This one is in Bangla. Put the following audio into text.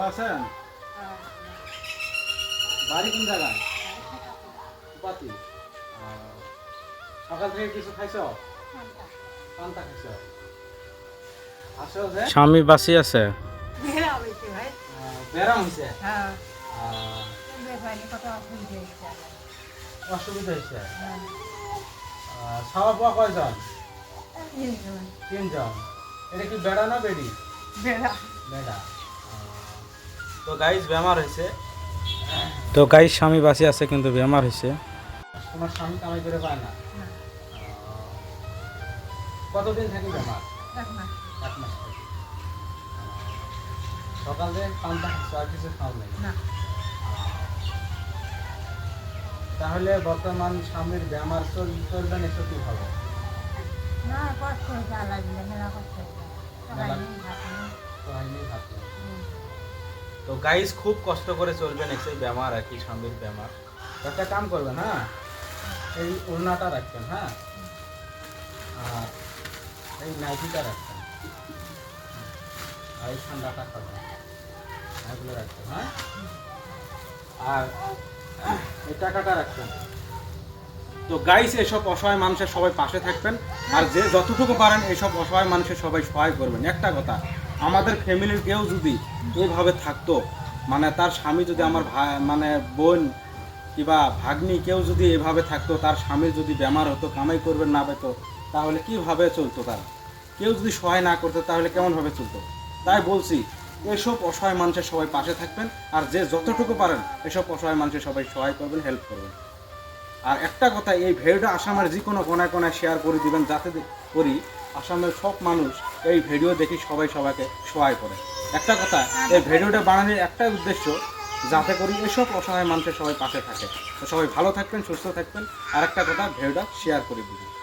ভালো আছেন? বাড়ি কোন জায়গায়? উপাতি। সকাল থেকে কিছু খাইছো? পান্তা খাইছো। স্বামী বাঁচি আছে। হয়েছে হ্যাঁ। আহ, কত অসুবিধা হচ্ছে অসুবিধা হয়েছে আহ, খাওয়া পাওয়া কয়জন? তিনজন। এটা কি বেড়া না বেডি? বেড়া। বেড়া। তো গাইজ বেমার হয়েছে। তো গাই স্বামী বাঁচি আছে কিন্তু বেমার হয়েছে। তোমার স্বামী কামাই করে পায় না? কতদিন থাকি বেমার? এক মাস। সকালে পান্তা খাচ্ছ আর কিছু খাও নাই। তাহলে বর্তমান স্বামীর বেমার চল- চলবে না সত্যি ভালো না কষ্ট হয়েছে আলাদা তো গাইজ খুব কষ্ট করে চলবেন এই ব্যামার আর কি স্বামীর বেমার তো একটা কাম করবেন হ্যাঁ? এই ওড়নাটা রাখবেন হ্যাঁ? আর এই নাইটিটা রাখবেন। আর এই ঠান্ডাটা খাবেন এগুলো রাখবেন হ্যাঁ? আর এই টাকাটা রাখবেন। তো গাইস এসব অসহায় মানুষের সবাই পাশে থাকবেন। আর যে যতটুকু পারেন, এসব অসহায় মানুষের সবাই সহায় করবেন। একটা কথা আমাদের ফ্যামিলির কেউ যদি এইভাবে থাকতো মানে তার স্বামী যদি আমার মানে বোন কিংবা ভাগ্নি কেউ যদি এভাবে থাকতো, তার স্বামীর যদি বেমার হতো, কামাই করবেন না পেতো, তাহলে কীভাবে চলতো তারা? কেউ যদি সহায় না করতো, তাহলে কেমনভাবে চলতো? তাই বলছি, এসব অসহায় মানুষের সবাই পাশে থাকবেন আর যে যতটুকু পারেন, এসব অসহায় মানুষের সবাই সহায় করবেন হেল্প করবেন। আর একটা কথা, এই ভিডিওটা আসামের যে কোনো কোনায় কোনায় শেয়ার করে দিবেন, যাতে করি, আসামের সব মানুষ এই ভিডিও দেখি সবাই সবাইকে সহায় করে। একটা কথা, এই ভিডিওটা বানানোর একটাই উদ্দেশ্য যাতে করি এসব অসহায় মানুষের সবাই পাশে থাকে। সবাই ভালো থাকবেন, সুস্থ থাকবেন। আর একটা কথা, ভিডিওটা শেয়ার করে দিবেন।